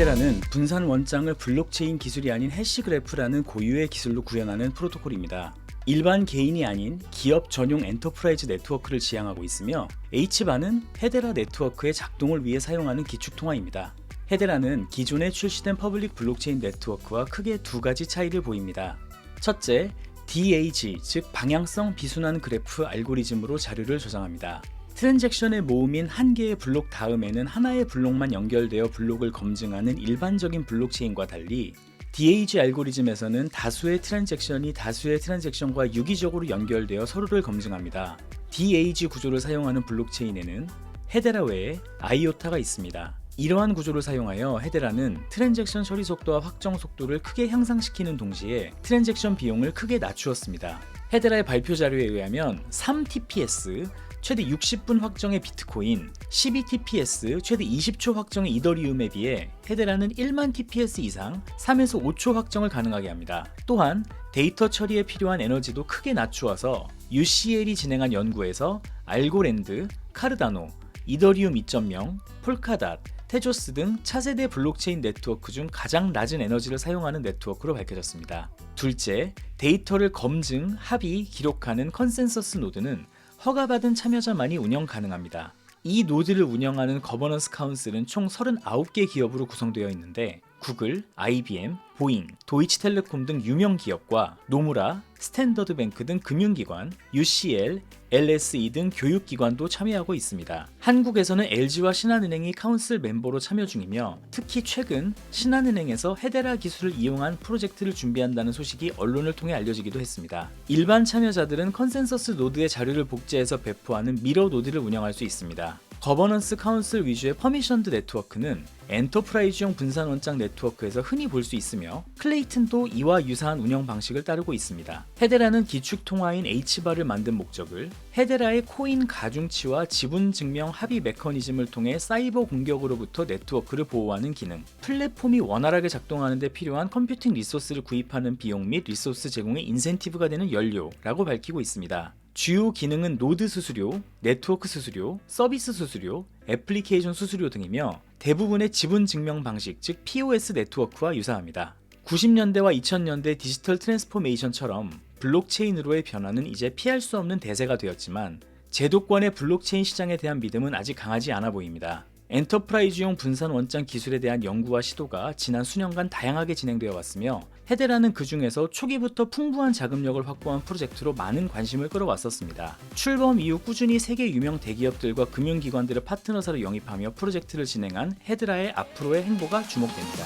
헤데라는 분산 원장을 블록체인 기술이 아닌 해시그래프라는 고유의 기술로 구현하는 프로토콜입니다. 일반 개인이 아닌 기업 전용 엔터프라이즈 네트워크를 지향하고 있으며 H반은 헤데라 네트워크의 작동을 위해 사용하는 기축통화입니다. 헤데라는 기존에 출시된 퍼블릭 블록체인 네트워크와 크게 두 가지 차이를 보입니다. 첫째, DAG, 즉 방향성 비순환 그래프 알고리즘으로 자료를 저장합니다. 트랜잭션의 모음인 한 개의 블록 다음에는 하나의 블록만 연결되어 블록을 검증하는 일반적인 블록체인과 달리 DAG 알고리즘에서는 다수의 트랜잭션이 다수의 트랜잭션과 유기적으로 연결되어 서로를 검증합니다. DAG 구조를 사용하는 블록체인에는 헤데라 외에 아이오타가 있습니다. 이러한 구조를 사용하여 헤데라는 트랜잭션 처리 속도와 확정 속도를 크게 향상시키는 동시에 트랜잭션 비용을 크게 낮추었습니다. 헤데라의 발표 자료에 의하면 3TPS 최대 60분 확정의 비트코인, 12TPS 최대 20초 확정의 이더리움에 비해 헤데라는 1만 TPS 이상 3에서 5초 확정을 가능하게 합니다. 또한 데이터 처리에 필요한 에너지도 크게 낮추어서 UCL이 진행한 연구에서 알고랜드, 카르다노, 이더리움 2.0, 폴카닷, 테조스 등 차세대 블록체인 네트워크 중 가장 낮은 에너지를 사용하는 네트워크로 밝혀졌습니다. 둘째, 데이터를 검증, 합의, 기록하는 컨센서스 노드는 허가받은 참여자만이 운영 가능합니다. 이 노드를 운영하는 거버넌스 카운슬은 총 39개 기업으로 구성되어 있는데 구글, IBM, 보잉, 도이치텔레콤 등 유명 기업과 노무라, 스탠더드뱅크 등 금융기관, UCL, LSE 등 교육기관도 참여하고 있습니다. 한국에서는 LG와 신한은행이 카운슬 멤버로 참여 중이며 특히 최근 신한은행에서 헤데라 기술을 이용한 프로젝트를 준비한다는 소식이 언론을 통해 알려지기도 했습니다. 일반 참여자들은 컨센서스 노드의 자료를 복제해서 배포하는 미러 노드를 운영할 수 있습니다. 거버넌스 카운슬 위주의 퍼미션드 네트워크는 엔터프라이즈용 분산 원장 네트워크에서 흔히 볼 수 있으며 클레이튼도 이와 유사한 운영 방식을 따르고 있습니다. 헤데라는 기축 통화인 H바를 만든 목적을 헤데라의 코인 가중치와 지분 증명 합의 메커니즘을 통해 사이버 공격으로부터 네트워크를 보호하는 기능, 플랫폼이 원활하게 작동하는 데 필요한 컴퓨팅 리소스를 구입하는 비용 및 리소스 제공의 인센티브가 되는 연료라고 밝히고 있습니다. 주요 기능은 노드 수수료, 네트워크 수수료, 서비스 수수료, 애플리케이션 수수료 등이며 대부분의 지분 증명 방식, 즉 POS 네트워크와 유사합니다. 90년대와 2000년대 디지털 트랜스포메이션처럼 블록체인으로의 변화는 이제 피할 수 없는 대세가 되었지만 제도권의 블록체인 시장에 대한 믿음은 아직 강하지 않아 보입니다. 엔터프라이즈용 분산 원장 기술에 대한 연구와 시도가 지난 수년간 다양하게 진행되어 왔으며 헤데라는 그 중에서 초기부터 풍부한 자금력을 확보한 프로젝트로 많은 관심을 끌어왔었습니다. 출범 이후 꾸준히 세계 유명 대기업들과 금융기관들을 파트너사로 영입하며 프로젝트를 진행한 헤드라의 앞으로의 행보가 주목됩니다.